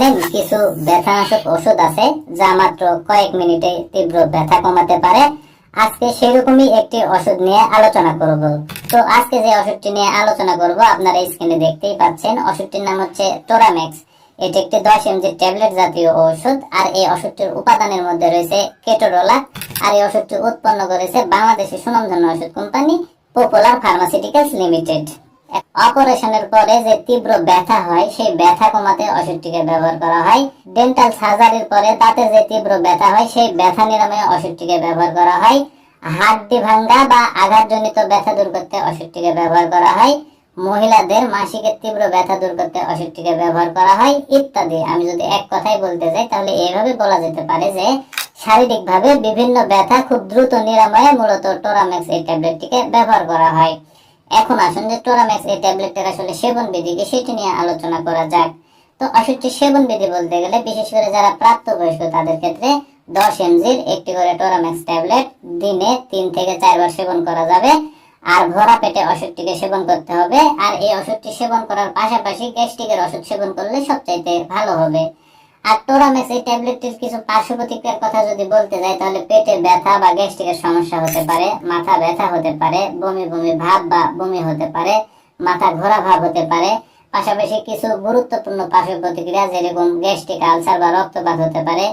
জানেন কিছু ব্যথানাশক ওষুধ আছে, যা মাত্র কয়েক মিনিটে তীব্র ব্যথা কমাতে পারে। আজকে সেরকমই একটি ওষুধ নিয়ে আলোচনা করব। তো আজকে যে ওষুধটি নিয়ে আলোচনা করব, আপনারা স্ক্রিনে দেখতেই পাচ্ছেন, ওষুধটির নাম হচ্ছে টোরামেক্স এটি একটি দশ এমজি ট্যাবলেট জাতীয় ওষুধ, আর এই ওষুধটির উপাদানের মধ্যে রয়েছে কেটোরোলা আর এই ওষুধটি উৎপন্ন করেছে বাংলাদেশের সুনামধন্য ওষুধ কোম্পানি পপুলার ফার্মাসিউটিক্যালস লিমিটেড অপারেশনের পরে যে তীব্র ব্যথা হয়, সেই ব্যথা কমাতে ওষুধটিকে ব্যবহার করা হয়। ডেন্টাল সার্জারির পরে দাঁতে যে তীব্র ব্যথা হয়, সেই ব্যথা নিরাময়ে ওষুধটিকে ব্যবহার করা হয়। হাড্ডি ভাঙ্গা বা আঘাতজনিত ব্যথা দূর করতে ওষুধটিকে ব্যবহার করা হয়। মহিলাদের মাসিকের তীব্র ব্যথা দূর করতে ওষুধটিকে ব্যবহার করা হয়, ইত্যাদি। আমি যদি এক কথাই বলতে যাই, তাহলে এইভাবে বলা যেতে পারে যে, শারীরিকভাবে বিভিন্ন ব্যথা খুব দ্রুত নিরাময়ে মূলত টোরামেক্স এই ট্যাবলেটটিকে ব্যবহার করা হয়। এখন আসুন যে টোরামেক্স এই ট্যাবলেটের আসলে সেবন বিধি কি সেটি নিয়ে আলোচনা করা যাক। তো ওষুধটি সেবন বিধি বলতে গেলে বিশেষ করে যারা প্রাপ্তবয়স্ক তাদের ক্ষেত্রে দশ এমজির একটি করে টোরামেক্স ট্যাবলেট দিনে তিন থেকে চারবার সেবন করা যাবে। আর ভরা পেটে ওষুধটিকে সেবন করতে হবে। আর এই ওষুধটি সেবন করার পাশাপাশি গ্যাস্ট্রিকের ওষুধ সেবন করলে সবচাইতে ভালো হবে। আর টোরামেস এই ট্যাবলেটটির কিছু পার্শ্ব প্রতিক্রিয়ার কথা যদি বলতে যাই, তাহলে পেটে ব্যথা বা গ্যাস্ট্রিকের সমস্যা হতে পারে, মাথা ব্যথা হতে পারে, বমি বমি ভাব বা বমি হতে পারে, মাথা ঘোরা ভাব হতে পারে, পাশাপাশি কিছু গুরুত্বপূর্ণ পার্শ্ব প্রতিক্রিয়া যেরকম গ্যাস্ট্রিক আলসার বা রক্তপাত হতে পারে